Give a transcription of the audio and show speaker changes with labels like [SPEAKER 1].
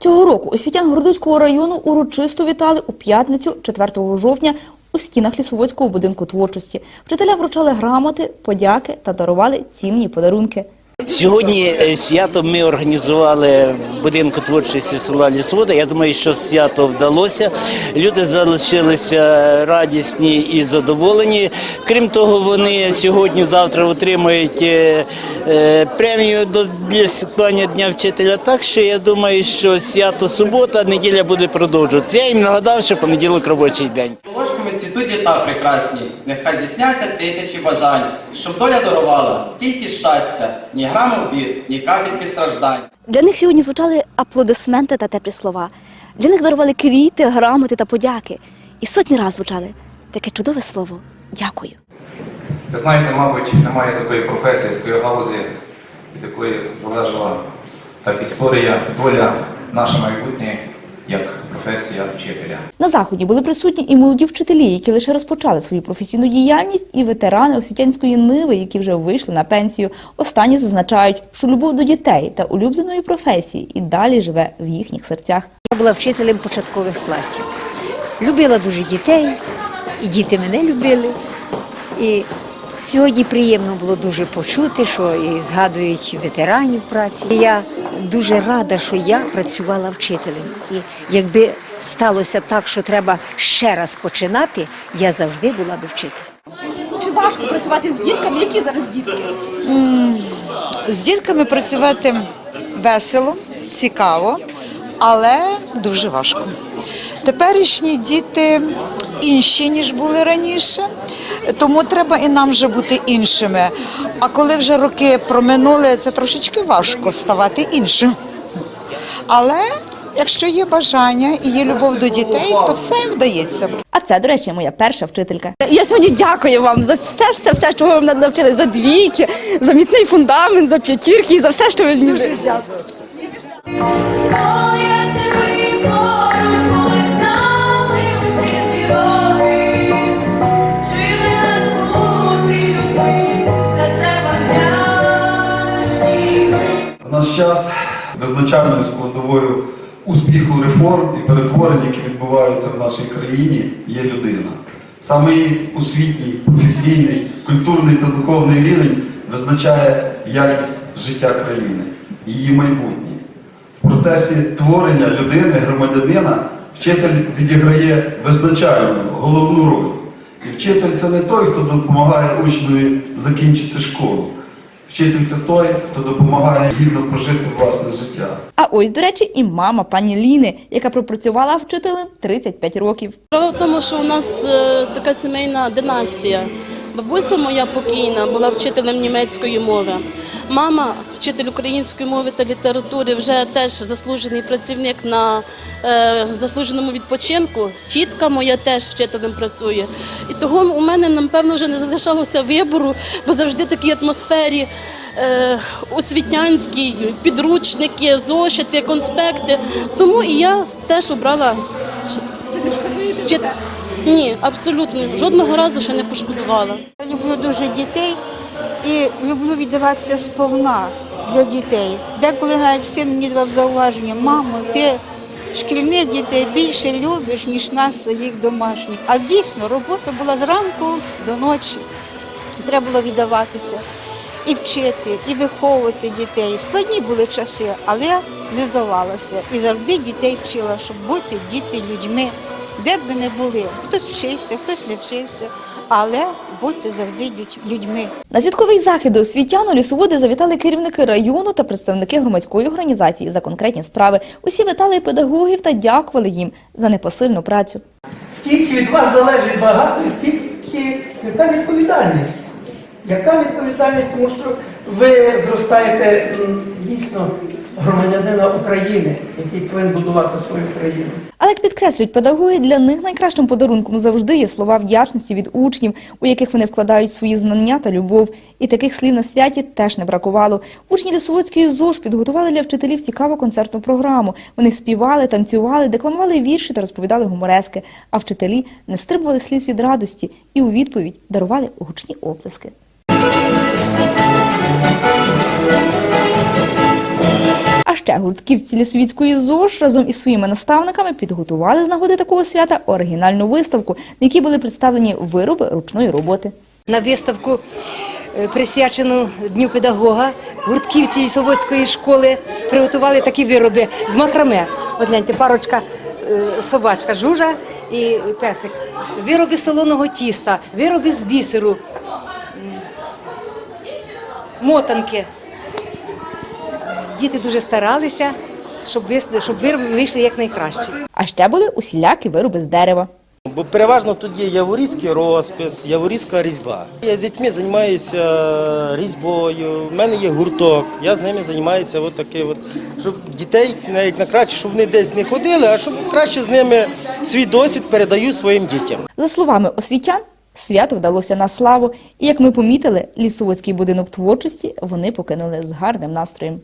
[SPEAKER 1] Цього року освітян Городоцького району урочисто вітали у п'ятницю, 4 жовтня, у стінах Лісоводського будинку творчості. Вчителя вручали грамоти, подяки та дарували цінні подарунки.
[SPEAKER 2] Сьогодні е, свято ми організували в будинку творчості села Лісвода. Я думаю, що свято вдалося. Люди залишилися радісні і задоволені. Крім того, вони сьогодні-завтра отримують е, е, премію для святкування Дня вчителя. Так що я думаю, що свято субота, неділя буде продовжуватися. Я їм нагадав, що понеділок робочий день.
[SPEAKER 3] Ложками цвітуть літа прекрасні, нехай здійсняться тисячі бажань, щоб доля дарувала тільки щастя, ні граму бід, ні капельки страждань.
[SPEAKER 1] Для них сьогодні звучали аплодисменти та теплі слова. Для них дарували квіти, грамоти та подяки. І сотні разів звучали таке чудове слово дякую.
[SPEAKER 4] Ви знаєте, мабуть, немає такої професії, такої галузі і такої залежала так історія, доля наша майбутнє, як професія вчителя.
[SPEAKER 1] На заході були присутні і молоді вчителі, які лише розпочали свою професійну діяльність, і ветерани освітянської ниви, які вже вийшли на пенсію. Останні зазначають, що любов до дітей та улюбленої професії і далі живе в їхніх серцях.
[SPEAKER 5] Я була вчителем початкових класів. Любила дуже дітей, і діти мене любили. І сьогодні приємно було дуже почути, що і згадують ветеранів праці. І я дуже рада, що я працювала вчителем. І якби сталося так, що треба ще раз починати, я завжди була би вчителем.
[SPEAKER 1] Чи важко працювати з дітками? Які зараз дітки?
[SPEAKER 6] З дітками працювати весело, цікаво, але дуже важко. Теперішні діти інші, ніж були раніше, тому треба і нам вже бути іншими. А коли вже роки проминули, це трошечки важко ставати іншим. Але якщо є бажання і є любов до дітей, то все вдається.
[SPEAKER 1] А це, до речі, моя перша вчителька.
[SPEAKER 7] Я сьогодні дякую вам за все, все, все, що ви мене навчили, за двійки, за міцний фундамент, за п'ятірки і за все, що ви мені дуже дякую.
[SPEAKER 8] Наш час визначальною складовою успіху реформ і перетворень, які відбуваються в нашій країні, є людина. Саме її освітній, професійний, культурний та духовний рівень визначає якість життя країни, її майбутнє. В процесі творення людини, громадянина, вчитель відіграє визначальну головну роль. І вчитель це не той, хто допомагає учневі закінчити школу. Вчитель це той, хто допомагає гідно прожити власне життя.
[SPEAKER 1] А ось, до речі, і мама пані Ліни, яка пропрацювала вчителем 35 років.
[SPEAKER 9] Справа в тому, що у нас е, така сімейна династія. Бабуся моя покійна була вчителем німецької мови. Мама, вчитель української мови та літератури, вже теж заслужений працівник на е, заслуженому відпочинку. Тітка моя теж вчителем працює. І того у мене, напевно, вже не залишалося вибору, бо завжди в такій атмосфері е, освітянській, підручники, зошити, конспекти. Тому і я теж обрала Чи- Ні, абсолютно жодного разу ще не пошкодувала.
[SPEAKER 10] Я люблю дуже дітей і люблю віддаватися сповна для дітей. Деколи навіть син мені давав зауваження, мамо, ти шкільних дітей більше любиш, ніж нас, своїх домашніх. А дійсно, робота була зранку до ночі. Треба було віддаватися і вчити, і виховувати дітей. Складні були часи, але не здавалася. І завжди дітей вчила, щоб бути діти людьми, де б ви не були. Хтось вчився, хтось не вчився, але будьте завжди людьми.
[SPEAKER 1] На святковий захід до освітян у лісоводи завітали керівники району та представники громадської організації за конкретні справи. Усі вітали педагогів та дякували їм за непосильну працю.
[SPEAKER 11] Скільки від вас залежить багато, і скільки яка відповідальність? Яка відповідальність, тому що ви зростаєте дійсно громадянина України, який повинен будувати свою країну.
[SPEAKER 1] Але як підкреслюють педагоги, для них найкращим подарунком завжди є слова вдячності від учнів, у яких вони вкладають свої знання та любов. І таких слів на святі теж не бракувало. Учні Лісоводської ЗОЖ підготували для вчителів цікаву концертну програму. Вони співали, танцювали, декламували вірші та розповідали гуморески. А вчителі не стримували сліз від радості і у відповідь дарували гучні оплески. Ще гуртківці Лісовіцької ЗОЖ разом із своїми наставниками підготували з нагоди такого свята оригінальну виставку, на якій були представлені вироби ручної роботи.
[SPEAKER 12] на виставку, е, присвячену Дню педагога. Гуртківці лісоводської школи приготували такі вироби з макраме. От гляньте, парочка, е, собачка, жужа і песик. Вироби солоного тіста, вироби з бісеру, мотанки. Діти дуже старалися, щоб вис- щоб вироби вийшли якнайкраще.
[SPEAKER 1] А ще були усілякі вироби з дерева.
[SPEAKER 13] Бо переважно тут є яворізький розпис, яворізька різьба. Я з дітьми займаюся різьбою, в мене є гурток, я з ними займаюся от таке от, щоб дітей навіть на краще, щоб вони десь не ходили, а щоб краще з ними свій досвід передаю своїм дітям.
[SPEAKER 1] За словами освітян, свято вдалося на славу, і як ми помітили, лісоводський будинок творчості вони покинули з гарним настроєм.